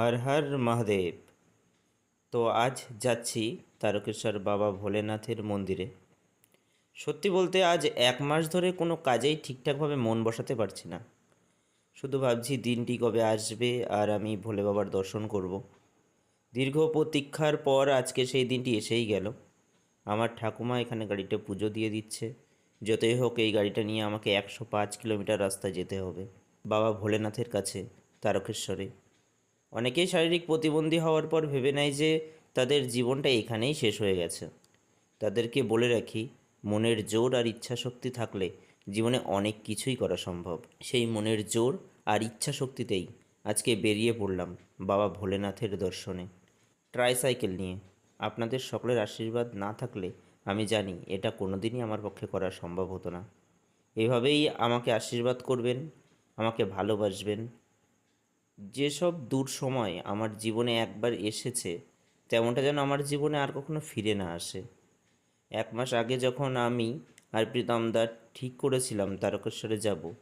হর হর মহাদেব। তো আজ যাচ্ছি তারকেশ্বর বাবা ভোলেনাথের মন্দিরে। সত্যি বলতে আজ এক মাস ধরে কোনো কাজেই ঠিকঠাকভাবে মন বসাতে পারছি না। শুধু ভাবছি দিনটি কবে আসবে আর আমি ভোলে বাবার দর্শন করব। দীর্ঘ প্রতীক্ষার পর আজকে সেই দিনটি এসেই গেল। আমার ঠাকুমা এখানে গাড়িটা পুজো দিয়ে দিচ্ছে। যতই হোক এই গাড়িটা নিয়ে আমাকে একশো পাঁচ কিলোমিটার রাস্তা যেতে হবে। বাবা ভোলেনাথের কাছে, তারকেশ্বরে। অনেকেই শারীরিক প্রতিবন্ধী হওয়ার পর ভেবে নেয় যে তাদের জীবনটা এখানেই শেষ হয়ে গেছে। তাদেরকে বলে রাখি, মনের জোর আর ইচ্ছা শক্তি থাকলে জীবনে অনেক কিছুই করা সম্ভব। সেই মনের জোর আর ইচ্ছা শক্তিতেই আজকে বেরিয়ে পড়লাম বাবা ভোলেনাথের দর্শনে। ট্রাইসাইকেল নিয়ে। আপনাদের সকলের আশীর্বাদ না থাকলে আমি জানি এটা কোনোদিনই আমার পক্ষে করা সম্ভব হতো না। এভাবেই আমাকে আশীর্বাদ করবেন, আমাকে ভালোবাসবেন যেসব দূর সময় আমার জীবনে একবার এসেছে, তেমনটা যেন আমার জীবনে আর কখনো ফিরে না আসে। এক মাস আগে যখন আমি আর প্রীতমদার ঠিক করেছিলাম তারকেশ্বরে যাব,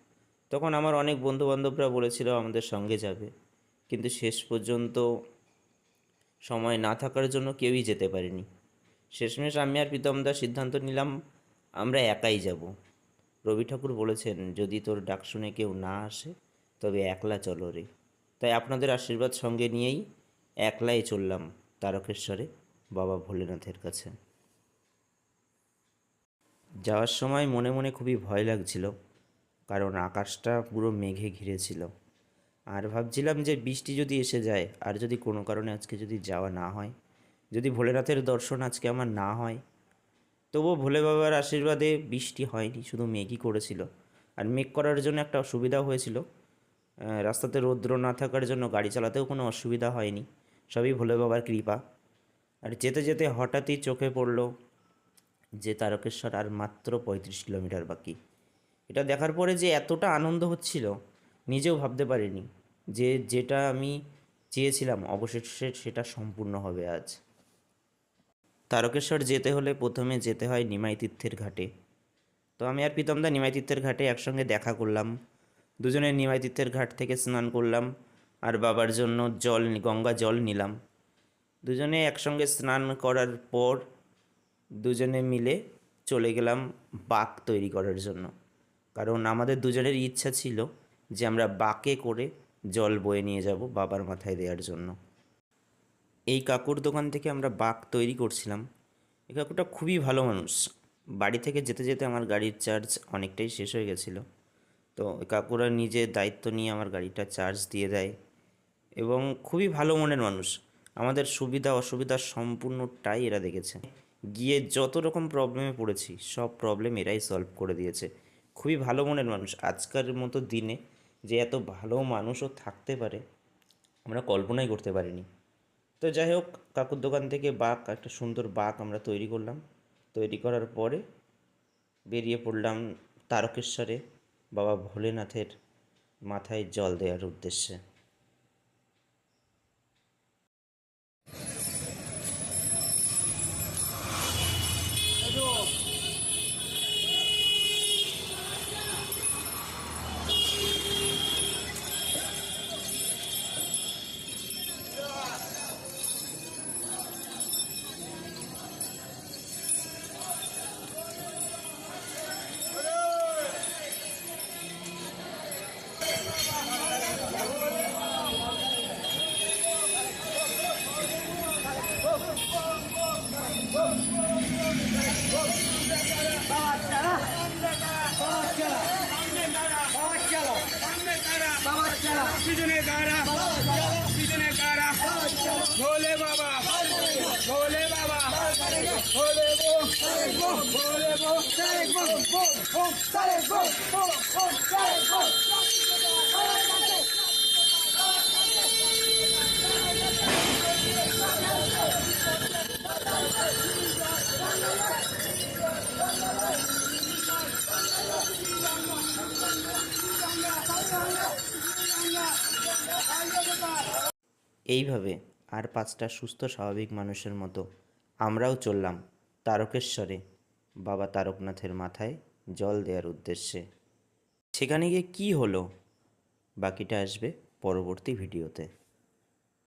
তখন আমার অনেক বন্ধুবান্ধবরা বলেছিল আমাদের সঙ্গে যাবে। কিন্তু শেষ পর্যন্ত সময় না থাকার জন্য কেউই যেতে পারেনি। শেষমেশ আমি আর প্রীতমদার সিদ্ধান্ত নিলাম, আমরা একাই যাব। রবি ঠাকুর বলেছেন, যদি তোর ডাক শুনে কেউ না আসে, তবে একলা চলো রে। তাই আপনাদের আশীর্বাদ সঙ্গে নিয়েই একলাই চললাম তারকেশ্বরে বাবা ভোলেনাথের কাছে। যাওয়ার সময় মনে মনে খুবই ভয় লাগছিল, কারণ আকাশটা পুরো মেঘে ঘিরেছিল। আর ভাবছিলাম যে বৃষ্টি যদি এসে যায়, আর যদি কোনো কারণে আজকে যদি যাওয়া না হয়, যদি ভোলেনাথের দর্শন আজকে আমার না হয়, তবুও ভোলে বাবার আশীর্বাদে বৃষ্টি হয়নি, শুধু মেঘই করেছিল। আর মেঘ করার জন্য একটা অসুবিধা হয়েছিল রাস্তাতে রৌদ্র না থাকার জন্য গাড়ি চালাতেও কোনো অসুবিধা হয়নি। সবই ভোলে বাবার কৃপা। আর যেতে যেতে হঠাৎই চোখে পড়ল যে তারকেশ্বর আর মাত্র পঁয়ত্রিশ কিলোমিটার বাকি। এটা দেখার পরে যে এতটা আনন্দ হচ্ছিল, নিজেও ভাবতে পারিনি যে যেটা আমি চেয়েছিলাম, অবশেষে সেটা সম্পূর্ণ হবে আজ। তারকেশ্বর যেতে হলে প্রথমে যেতে হয় নিমাই তীর্থের ঘাটে। তো আমি আর প্রীতমদা নিমাই তীর্থের ঘাটে একসঙ্গে দেখা করলাম। দুজনে নিমাই তীর্থের ঘাট থেকে স্নান করলাম আর বাবার জন্য জল গঙ্গা জল নিলাম। দুজনে একসঙ্গে স্নান করার পর দুজনে মিলে চলে গেলাম বাক তৈরি করার জন্য। কারণ আমাদের দুজনের ইচ্ছা ছিল যে আমরা বাকে করে জল বয়ে নিয়ে যাব বাবার মাথায় দেওয়ার জন্য। এই কাকুর দোকান থেকে আমরা বাক তৈরি করছিলাম। এই কাকুটা খুবই ভালো মানুষ। বাড়ি থেকে যেতে যেতে আমার গাড়ির চার্জ অনেকটাই শেষ হয়ে গেছিল। তো কাকুরা নিজে দায়িত্ব নিয়ে আমার গাড়িটা চার্জ দিয়ে দেয় এবং খুবই ভালো মনের মানুষ। আমাদের সুবিধা অসুবিধা সম্পূর্ণটাই এরা দেখেছে। গিয়ে যত রকম প্রবলেমে পড়েছি, সব প্রবলেম এরাই সলভ করে দিয়েছে। খুবই ভালো মনের মানুষ। আজকের মতো দিনে যে এত ভালো মানুষও থাকতে পারে, আমরা কল্পনাই করতে পারিনি। তো যাই হোক, কাকুর দোকান থেকে বাঘ, একটা সুন্দর বাঘ আমরা তৈরি করলাম। তৈরি করার পরে বেরিয়ে পড়লাম তারকেশ্বরে। বাবা ভোলেনাথের মাথায় জল দেওয়ার উদ্দেশ্যে। এইভাবে আর পাঁচটা সুস্থ স্বাভাবিক মানুষের মতো আমরাও চললাম তারকেশ্বরে। বাবা তারকনাথের মাথায় জল দেওয়ার উদ্দেশ্যে। সেখানে গিয়ে কী হলো? বাকিটা আসবে পরবর্তী ভিডিওতে।